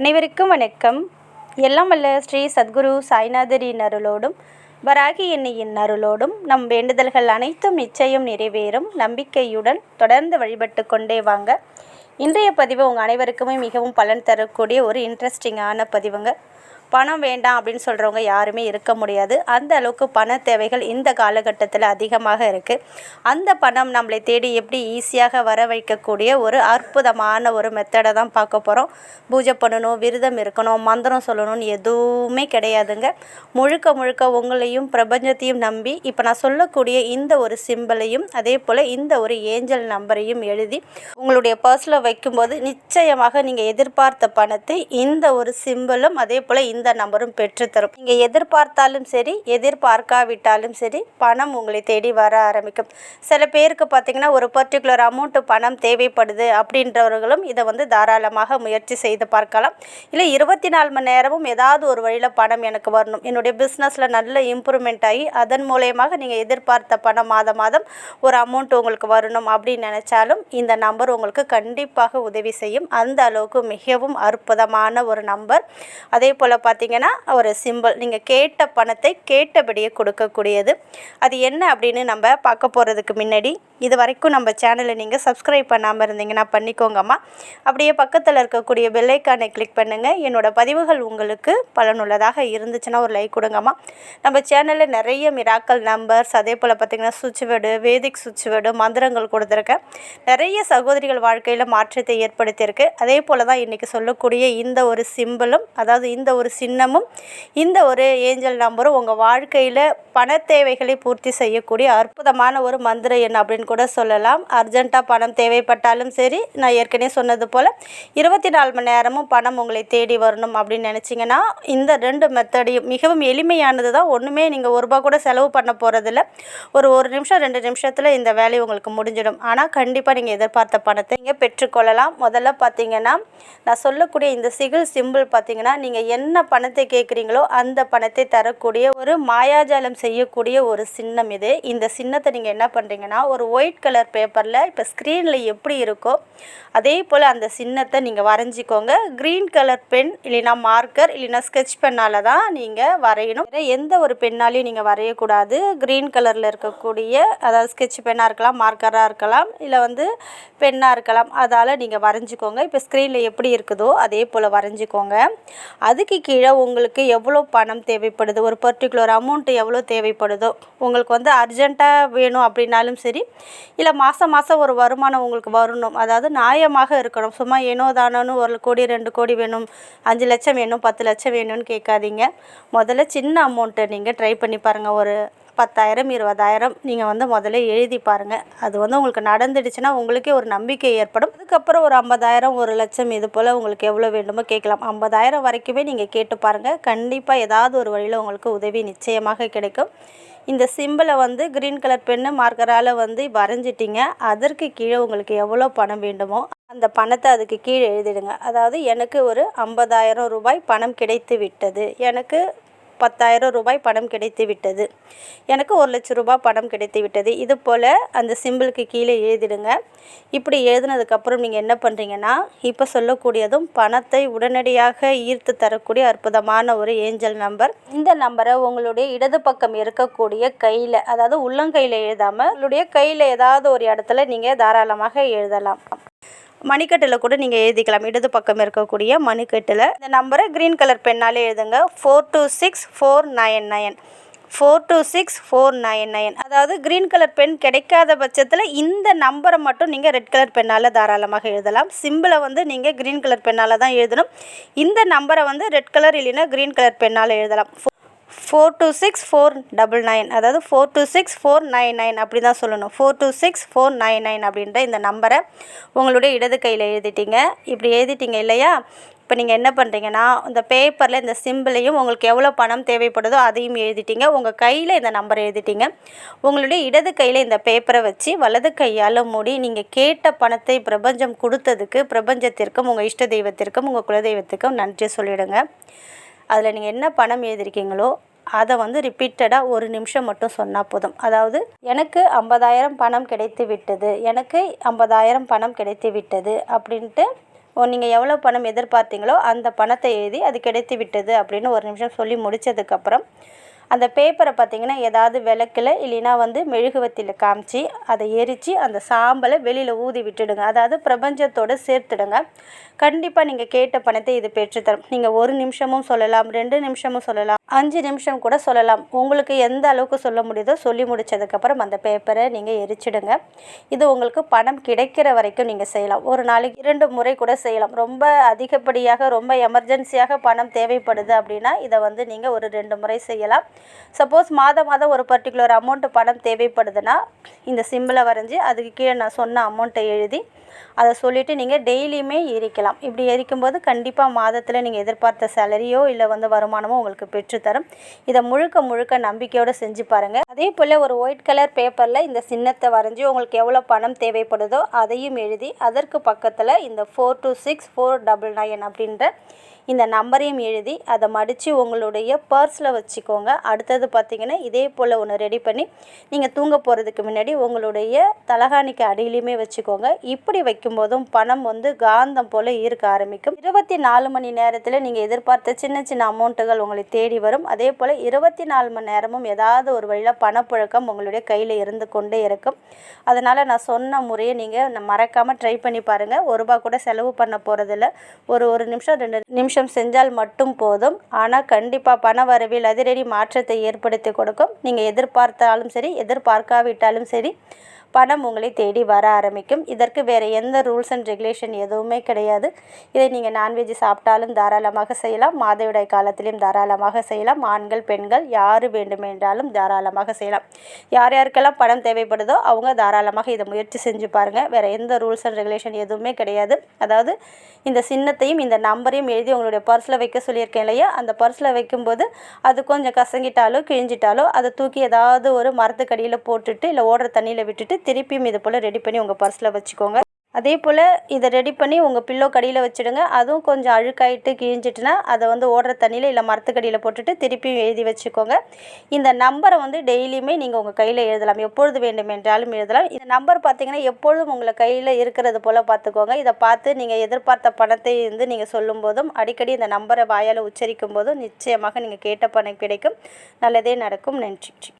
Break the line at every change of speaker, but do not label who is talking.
அனைவருக்கும் வணக்கம். எல்லாம் வல்ல ஸ்ரீ சத்குரு சாய்நாதரின் அருளோடும் வராகி எண்ணியின் அருளோடும் நம் வேண்டுதல்கள் அனைத்தும் நிச்சயம் நிறைவேறும். நம்பிக்கையுடன் தொடர்ந்து வழிபட்டு கொண்டே வாங்க. இன்றைய பதிவு உங்கள் அனைவருக்குமே மிகவும் பலன் தரக்கூடிய ஒரு இன்ட்ரெஸ்டிங்கான பதிவுங்க. பணம் வேண்டாம் அப்படின்னு சொல்கிறவங்க யாருமே இருக்க முடியாது. அந்த அளவுக்கு பண தேவைகள் இந்த காலகட்டத்தில் அதிகமாக இருக்குது அந்த பணம் நம்மளை தேடி எப்படி ஈஸியாக வர வைக்கக்கூடிய ஒரு அற்புதமான ஒரு மெத்தடை தான் பார்க்க போகிறோம் பூஜை பண்ணணும் விரதம் இருக்கணும் மந்திரம் சொல்லணும்னு எதுவுமே கிடையாதுங்க. முழுக்க முழுக்க உங்களையும் பிரபஞ்சத்தையும் நம்பி இப்போ நான் சொல்லக்கூடிய இந்த ஒரு சிம்பிளையும் அதே போல் இந்த ஒரு ஏஞ்சல் நம்பரையும் எழுதி உங்களுடைய பர்ஸில் வைக்கும்போது நிச்சயமாக நீங்கள் எதிர்பார்த்த பணத்தை இந்த ஒரு சிம்பிளும் அதே போல் இந்த நம்பரும் பெற்றுத்தரும். நீங்கள் எதிர்பார்த்தாலும் சரி எதிர்பார்க்காவிட்டாலும் சரி பணம் உங்களை தேடி வர ஆரம்பிக்கும். சில பேருக்கு பார்த்தீங்கன்னா ஒரு பர்டிகுலர் அமௌண்ட்டு பணம் தேவைப்படுது அப்படின்றவர்களும் இதை வந்து தாராளமாக முயற்சி செய்து பார்க்கலாம். இல்லை இருபத்தி நாலு மணி நேரமும் ஏதாவது ஒரு வழியில் பணம் எனக்கு வரணும். என்னுடைய பிஸ்னஸில் நல்ல இம்ப்ரூவ்மெண்ட் ஆகி அதன் மூலயமாக நீங்கள் எதிர்பார்த்த பணம் மாதம் மாதம் ஒரு அமௌண்ட் உங்களுக்கு வரணும் அப்படின்னு நினச்சாலும் இந்த நம்பர் உங்களுக்கு கண்டிப்பாக உதவி செய்யும். அந்த அளவுக்கு மிகவும் அற்புதமான ஒரு நம்பர். அதே போல் பார்த்தீங்கன்னா ஒரு சிம்பிள் நீங்கள் கேட்ட பணத்தை கேட்டபடியே கொடுக்கக்கூடியது. அது என்ன அப்படின்னு நம்ம பார்க்க போகிறதுக்கு முன்னாடி இது வரைக்கும் நம்ம சேனலை நீங்கள் சப்ஸ்கிரைப் பண்ணாமல் இருந்தீங்கன்னா பண்ணிக்கோங்கம்மா. அப்படியே பக்கத்தில் இருக்கக்கூடிய பெல்லைக்கானை கிளிக் பண்ணுங்கள் என்னோடய பதிவுகள் உங்களுக்கு பலனுள்ளதாக இருந்துச்சுன்னா ஒரு லைக் கொடுங்கம்மா. நம்ம சேனலில் நிறைய மிராக்கல் நம்பர்ஸ் அதே போல் பார்த்திங்கன்னா சுவிட்ச் வேர்டு வேதிக் சுவிட்ச் வேர்டு மந்திரங்கள் கொடுத்துருக்கேன். நிறைய சகோதரிகள் வாழ்க்கையில் மாற்றத்தை ஏற்படுத்தியிருக்கு. அதே போல் தான் இன்றைக்கி சொல்லக்கூடிய இந்த ஒரு சிம்பிளும் அதாவது இந்த ஒரு சின்னமும் இந்த ஒரு ஏஞ்சல் நம்பரும் உங்கள் வாழ்க்கையில் பண தேவைகளை பூர்த்தி செய்யக்கூடிய அற்புதமான ஒரு மந்திர எண் அப்படின்னு கூட சொல்லலாம். அர்ஜெண்ட்டாக பணம் தேவைப்பட்டாலும் சரி நான் ஏற்கனவே சொன்னது போல் இருபத்தி நாலு மணி நேரமும் பணம் உங்களை தேடி வரணும் அப்படின்னு நினச்சிங்கன்னா இந்த ரெண்டு மெத்தடையும் மிகவும் எளிமையானது தான். ஒன்றுமே நீங்கள் ஒரு ரூபா கூட செலவு பண்ண போகிறதில்ல ஒரு ஒரு நிமிஷம் ரெண்டு நிமிஷத்தில் இந்த வேலையை உங்களுக்கு முடிஞ்சிடும். ஆனால் கண்டிப்பாக நீங்கள் எதிர்பார்த்த பணத்தை நீங்கள் பெற்றுக்கொள்ளலாம் முதல்ல பார்த்தீங்கன்னா நான் சொல்லக்கூடிய இந்த சிகில் சிம்பிள் பார்த்தீங்கன்னா நீங்கள் என்ன பணத்தை கேட்குறீங்களோ அந்த பணத்தை தரக்கூடிய ஒரு மாயாஜாலம் செய்யக்கூடிய ஒரு சின்னம் இது. இந்த சின்னத்தை நீங்கள் என்ன பண்ணுறீங்கன்னா ஒரு ஒயிட் கலர் பேப்பரில் இப்போ ஸ்க்ரீனில் எப்படி இருக்கோ அதே போல் அந்த சின்னத்தை நீங்கள் வரைஞ்சிக்கோங்க. க்ரீன் கலர் பென் இல்லைனா மார்க்கர் இல்லைனா ஸ்கெட்ச் பெண்ணால் தான் நீங்கள் வரையணும். எந்த ஒரு பெண்ணாலையும் நீங்கள் வரையக்கூடாது. க்ரீன் கலரில் இருக்கக்கூடிய அதாவது ஸ்கெட்ச் பென்னாக இருக்கலாம் மார்க்கராக இருக்கலாம் இல்லை வந்து பென்னாக இருக்கலாம் அதால் நீங்கள் வரைஞ்சிக்கோங்க. இப்போ ஸ்க்ரீனில் எப்படி இருக்குதோ அதே போல் வரைஞ்சிக்கோங்க. அதுக்கு கீழே உங்களுக்கு எவ்வளோ பணம் தேவைப்படுது? ஒரு பர்டிகுலர் அமௌண்ட் எவ்வளோ தேவைப்படுதோ? உங்களுக்கு வந்து அர்ஜெண்ட்டாக வேணும் அப்படின்னாலும் சரி இல்லை மாதம் மாதம் ஒரு வருமானம் உங்களுக்கு வரணும். அதாவது நியாயமாக இருக்கணும். சும்மா ஏனோ தானோன்னு ஒரு கோடி ரெண்டு கோடி வேணும் அஞ்சு லட்சம் வேணும் பத்து லட்சம் வேணும்னு கேட்காதீங்க. முதல்ல சின்ன அமௌண்ட்டை நீங்கள் ட்ரை பண்ணி பாருங்கள் ஒரு பத்தாயிரம் இருபதாயிரம் நீங்கள் வந்து முதல்ல எழுதி பாருங்கள் அது வந்து உங்களுக்கு நடந்துடுச்சுன்னா உங்களுக்கே ஒரு நம்பிக்கை ஏற்படும். அதுக்கப்புறம் ஒரு ஐம்பதாயிரம் ஒரு லட்சம் இது போல் உங்களுக்கு எவ்வளோ வேண்டுமோ கேட்கலாம். ஐம்பதாயிரம் வரைக்குமே நீங்கள் கேட்டு பாருங்கள் கண்டிப்பாக ஏதாவது ஒரு வழியில் உங்களுக்கு உதவி நிச்சயமாக கிடைக்கும். இந்த சிம்பிளை வந்து க்ரீன் கலர் பென்னு மார்க்கரால் வந்து வரைஞ்சிட்டிங்க. அதற்கு கீழே உங்களுக்கு எவ்வளோ பணம் வேண்டுமோ அந்த பணத்தை அதுக்கு கீழே எழுதிடுங்க. அதாவது எனக்கு ஒரு ஐம்பதாயிரம் ரூபாய் பணம் கிடைத்து விட்டது. எனக்கு பத்தாயிரம் ரூபாய் பணம் கிடைத்து விட்டது எனக்கு ஒரு லட்ச ரூபாய் பணம் கிடைத்து விட்டது இது போல் அந்த சிம்பிளுக்கு கீழே எழுதிடுங்க. இப்படி எழுதினதுக்கப்புறம் நீங்கள் என்ன பண்ணுறீங்கன்னா இப்போ சொல்லக்கூடியதும் பணத்தை உடனடியாக ஈர்த்து தரக்கூடிய அற்புதமான ஒரு ஏஞ்சல் நம்பர். இந்த நம்பரை உங்களுடைய இடது பக்கம் இருக்கக்கூடிய கையில் அதாவது உள்ளங்கையில் எழுதாமல் உங்களுடைய கையில் ஏதாவது ஒரு இடத்துல நீங்கள் தாராளமாக எழுதலாம். மணிக்கட்டில் கூட நீங்கள் எழுதிக்கலாம். இடது பக்கம் இருக்கக்கூடிய மணிக்கட்டில். இந்த நம்பரை க்ரீன் கலர் பெண்ணாலே எழுதுங்க. Four two six four nine nine four two six four nine nine அதாவது க்ரீன் கலர் பென் கிடைக்காத பட்சத்தில் இந்த நம்பரை மட்டும் நீங்கள் ரெட் கலர் பெண்ணால் தாராளமாக எழுதலாம். சிம்பிளை வந்து நீங்கள் க்ரீன் கலர் பெண்ணால் தான் எழுதணும். இந்த நம்பரை வந்து ரெட் கலர் இல்லைன்னா க்ரீன் கலர் பெண்ணால் எழுதலாம். Four two six four double nine அதாவது four two six four nine nine அப்படி தான் சொல்லணும். Four two six four nine nine அப்படின்ற இந்த நம்பரை உங்களுடைய இடது கையில் எழுதிட்டீங்க. இப்படி எழுதிட்டீங்க இல்லையா? இப்போ நீங்கள் என்ன பண்ணுறீங்கன்னா இந்த பேப்பரில் இந்த சிம்பிளையும் உங்களுக்கு எவ்வளோ பணம் தேவைப்படுதோ அதையும் எழுதிட்டீங்க. உங்கள் கையில் இந்த நம்பரை எழுதிட்டீங்க. உங்களுடைய இடது கையில் இந்த பேப்பரை வச்சு வலது கையால் மூடி நீங்கள் கேட்ட பணத்தை பிரபஞ்சம் கொடுத்ததுக்கு பிரபஞ்சத்திற்கும் உங்கள் இஷ்ட தெய்வத்திற்கும் உங்கள் குலதெய்வத்திற்கும் நன்றி சொல்லிவிடுங்க அதில் நீங்கள் என்ன பணம் எழுதிருக்கீங்களோ அதை வந்து ரிப்பீட்டடாக ஒரு நிமிஷம் மட்டும் சொன்னால் போதும். அதாவது எனக்கு ஐம்பதாயிரம் பணம் கிடைத்து விட்டது எனக்கு ஐம்பதாயிரம் பணம் கிடைத்து விட்டது அப்படின்ட்டு நீங்கள் எவ்வளோ பணம் எதிர்பார்த்தீங்களோ அந்த பணத்தை எழுதி அது கிடைத்து விட்டது அப்படின்னு ஒரு நிமிஷம் சொல்லி முடித்ததுக்கப்புறம் அந்த பேப்பரை பார்த்தீங்கன்னா ஏதாவது விளக்கில் இல்லைன்னா வந்து மெழுகுவத்தியில் காமிச்சு அதை எரித்து அந்த சாம்பலை வெளியில் ஊதி விட்டுடுங்க. அதாவது பிரபஞ்சத்தோடு சேர்த்துடுங்க. கண்டிப்பாக நீங்கள் கேட்ட பணத்தை இது பெற்றுத்தரும். நீங்கள் ஒரு நிமிஷமும் சொல்லலாம் ரெண்டு நிமிஷமும் சொல்லலாம் அஞ்சு நிமிஷம் கூட சொல்லலாம். உங்களுக்கு எந்த அளவுக்கு சொல்ல முடியுதோ சொல்லி முடித்ததுக்கப்புறம் அந்த பேப்பரை நீங்கள் எரிச்சிடுங்க. இது உங்களுக்கு பணம் கிடைக்கிற வரைக்கும் நீங்கள் செய்யலாம். ஒரு நாளைக்கு இரண்டு முறை கூட செய்யலாம். ரொம்ப அதிகப்படியாக ரொம்ப எமர்ஜென்சியாக பணம் தேவைப்படுது அப்படின்னா இதை வந்து நீங்கள் ஒரு ரெண்டு முறை செய்யலாம். சப்போஸ் மாதம் மாதம் ஒரு பர்டிகுலர் அமௌண்ட்டு பணம் தேவைப்படுதுன்னா இந்த சிம்பிளை வரைஞ்சி அதுக்கு கீழே நான் சொன்ன அமௌண்ட்டை எழுதி அதை சொல்லிவிட்டு நீங்கள் டெய்லியுமே எரிக்கலாம் இப்படி எரிக்கும்போது கண்டிப்பாக மாதத்தில் நீங்கள் எதிர்பார்த்த சேலரியோ இல்லை வந்து வருமானமோ உங்களுக்கு பெற்றுத்தரும். இதை முழுக்க முழுக்க நம்பிக்கையோடு செஞ்சு பாருங்கள் அதே போல் ஒரு ஒயிட் கலர் பேப்பரில் இந்த சின்னத்தை வரைஞ்சி உங்களுக்கு எவ்வளோ பணம் தேவைப்படுதோ அதையும் எழுதி அதற்கு பக்கத்தில் இந்த four two six four double nine அப்படின்ற இந்த நம்பரையும் எழுதி அதை மடித்து உங்களுடைய பர்ஸில் வச்சுக்கோங்க. அடுத்தது பார்த்திங்கன்னா இதே போல் ஒன்று ரெடி பண்ணி நீங்கள் தூங்க போகிறதுக்கு முன்னாடி உங்களுடைய தலகாணிக்கு அடியிலையுமே வச்சுக்கோங்க. இப்படி வைக்கும்போதும் பணம் வந்து காந்தம் போல் ஈர்க்க ஆரம்பிக்கும். இருபத்தி நாலு மணி நேரத்தில் நீங்கள் எதிர்பார்த்த சின்ன சின்ன அமௌண்ட்டுகள் உங்களை தேடி வரும். அதே போல் இருபத்தி நாலு மணி நேரமும் ஏதாவது ஒரு வழியில் பணப்புழக்கம் உங்களுடைய கையில் இருந்து கொண்டே இருக்கும். அதனால் நான் சொன்ன முறையை நீங்கள் மறக்காமல் ட்ரை பண்ணி பாருங்கள் ஒரு ரூபா கூட செலவு பண்ண போகிறதில்ல ஒரு ஒரு நிமிஷம் ரெண்டு நிமிஷம் செஞ்சால் மட்டும் போதும். ஆனால் கண்டிப்பாக பண வரவில் அதிரடி மாற்றத்தை ஏற்படுத்தி கொடுக்கும். நீங்கள் எதிர்பார்த்தாலும் சரி எதிர்பார்க்காவிட்டாலும் சரி பணம் உங்களை தேடி வர ஆரம்பிக்கும். இதற்கு வேறு எந்த ரூல்ஸ் அண்ட் ரெகுலேஷன் எதுவுமே கிடையாது. இதை நீங்கள் நான்வெஜ் சாப்பிட்டாலும் தாராளமாக செய்யலாம். மாதவிடாய் காலத்திலையும் தாராளமாக செய்யலாம். ஆண்கள் பெண்கள் யார் வேண்டுமென்றாலும் தாராளமாக செய்யலாம். யார் யாருக்கெல்லாம் பணம் தேவைப்படுதோ அவங்க தாராளமாக இதை முயற்சி செஞ்சு பாருங்கள் வேறு எந்த ரூல்ஸ் அண்ட் ரெகுலேஷன் எதுவுமே கிடையாது. அதாவது இந்த சின்னத்தையும் இந்த நம்பரையும் எழுதி உங்களுடைய பர்ஸில் வைக்க சொல்லியிருக்கேன் இல்லையா? அந்த பர்ஸில் வைக்கும்போது அது கொஞ்சம் கசங்கிட்டாலோ கிழிஞ்சிட்டாலோ அதை தூக்கி ஏதாவது ஒரு மரத்துக்கடியில் போட்டுட்டு இல்லை ஓடுற தண்ணியில் விட்டுட்டு திருப்பியும் இது போல் ரெடி பண்ணி உங்கள் பர்ஸில் வச்சுக்கோங்க. அதே போல் இதை ரெடி பண்ணி உங்கள் பில்லோ கடியில் வச்சுடுங்க. அதுவும் கொஞ்சம் அழுக்காயிட்டு கிழிஞ்சிட்டுனா அதை வந்து ஓடுற தண்ணியில் இல்லை மரத்துக்கடியில் போட்டுட்டு திருப்பியும் எழுதி வச்சுக்கோங்க. இந்த நம்பரை வந்து டெய்லியுமே நீங்கள் உங்கள் கையில் எழுதலாம். எப்பொழுது வேண்டுமென்றாலும் எழுதலாம். இந்த நம்பர் பார்த்தீங்கன்னா எப்பொழுதும் உங்களை கையில் இருக்கிறது போல் பார்த்துக்கோங்க. இதை பார்த்து நீங்கள் எதிர்பார்த்த பணத்தை வந்து நீங்கள் சொல்லும்போதும் அடிக்கடி இந்த நம்பரை வாயால் உச்சரிக்கும் போதும் நிச்சயமாக நீங்கள் கேட்ட பணம் கிடைக்கும். நல்லதே நடக்கும். நன்றி.